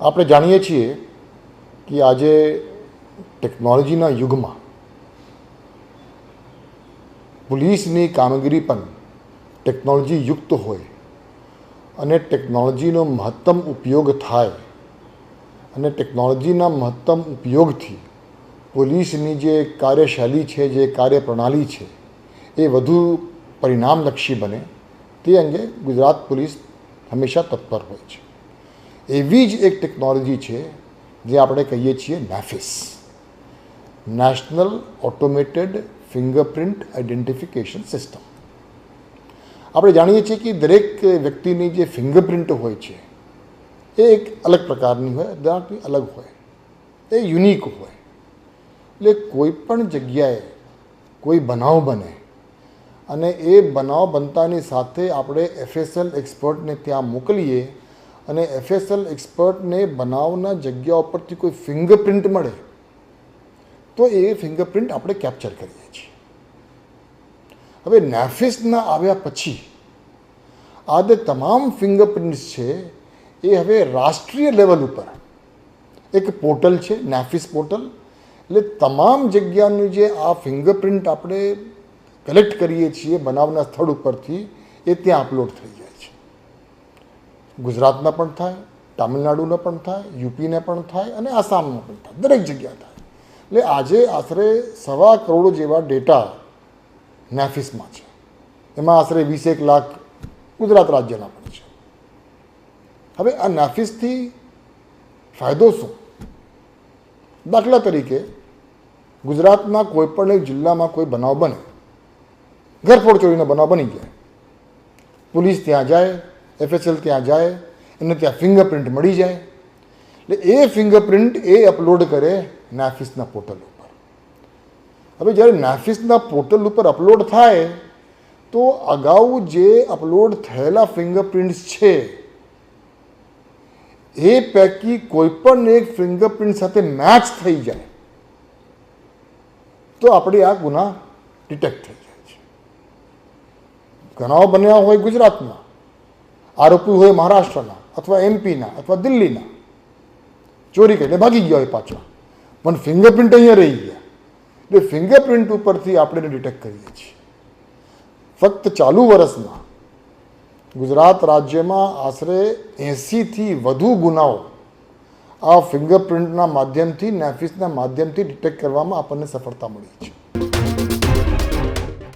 આપણે જાણીએ છીએ કે આજે ટેકનોલોજીના યુગમાં પોલીસની કામગીરી પણ ટેકનોલોજી યુક્ત હોય અને ટેકનોલોજીનો મહત્તમ ઉપયોગ થાય અને ટેકનોલોજીના મહત્તમ ઉપયોગથી પોલીસની જે કાર્યશૈલી છે, જે કાર્યપ્રણાલી છે, એ વધુ પરિણામલક્ષી બને. તે અંગે ગુજરાત પોલીસ હંમેશા તત્પર હોય છે. એવી જ એક ટેકનોલોજી છે જે આપણે કહીએ છીએ NAFIS national automated fingerprint identification system આપણે જાણીએ છીએ કે દરેક વ્યક્તિની જે ફિંગરપ્રિન્ટ હોય છે, એ એક અલગ પ્રકારની હોય દરેકની અલગ હોય. એ યુનિક હોય. એટલે કોઈ પણ જગ્યાએ કોઈ બનાવ બને અને એ બનાવ બનતાની સાથે આપણે એફએસએલ એક્સપર્ટને ત્યાં મોકલીએ અને એફએસએલ એક્સપર્ટને બનાવના જગ્યા ઉપરથી કોઈ ફિંગરપ્રિન્ટ મળે, તો એ ફિંગરપ્રિન્ટ આપણે કેપ્ચર કરીએ છીએ. હવે નેફિસના આવ્યા પછી આ જે તમામ ફિંગરપ્રિન્ટ્સ છે, એ હવે રાષ્ટ્રીય લેવલ ઉપર. એક પોર્ટલ છે નેફિસ પોર્ટલ એટલે તમામ જગ્યાનું જે આ ફિંગરપ્રિન્ટ આપણે કલેક્ટ કરીએ છીએ બનાવના સ્થળ ઉપરથી, એ ત્યાં અપલોડ થઈ જાય. છે ગુજરાતના પણ થાય તામિલનાડુના પણ થાય, યુપીને પણ થાય અને આસામનો પણ થાય. દરેક જગ્યા થાય. એટલે આજે આશરે સવા કરોડ જેવા ડેટા નેફિસમાં છે. એમાં આશરે વીસેક લાખ ગુજરાત રાજ્યના પણ છે. હવે આ નેફિસથી ફાયદો શું? દાખલા તરીકે ગુજરાતના કોઈપણ એક જિલ્લામાં કોઈ બનાવ બને, ઘરફોડ ચોરીનો બનાવ બની જાય, પોલીસ ત્યાં જાય એફએસએલ ત્યાં જાય એને ત્યાં ફિંગરપ્રિન્ટ મળી જાય. એટલે એ ફિંગરપ્રિન્ટ એ અપલોડ કરે નાફિસના પોર્ટલ ઉપર. હવે જ્યારે નાફિસના પોર્ટલ ઉપર અપલોડ થાય, તો અગાઉ જે અપલોડ થયેલા ફિંગરપ્રિન્ટ્સ છે, એ પૈકી કોઈ પણ એક ફિંગરપ્રિન્ટ સાથે મેચ થઈ જાય. તો આપણે આ ગુના ડિટેક્ટ થઈ જાય છે. ઘણા બન્યા હોય ગુજરાતમાં. આરોપી હોય મહારાષ્ટ્રના અથવા એમપીના અથવા દિલ્હીના. ચોરી કરીને ભાગી ગયા હોય પાછા. પણ ફિંગરપ્રિન્ટ અહીંયા રહી ગયા. એટલે ફિંગરપ્રિન્ટ ઉપરથી આપણે એને ડિટેક્ટ કરીએ છીએ. ફક્ત ચાલુ વર્ષમાં ગુજરાત રાજ્યમાં આશરે એંસીથી વધુ ગુનાઓ આ ફિંગરપ્રિન્ટના માધ્યમથી નેફિસના માધ્યમથી ડિટેક્ટ કરવામાં આપણને સફળતા મળી છે.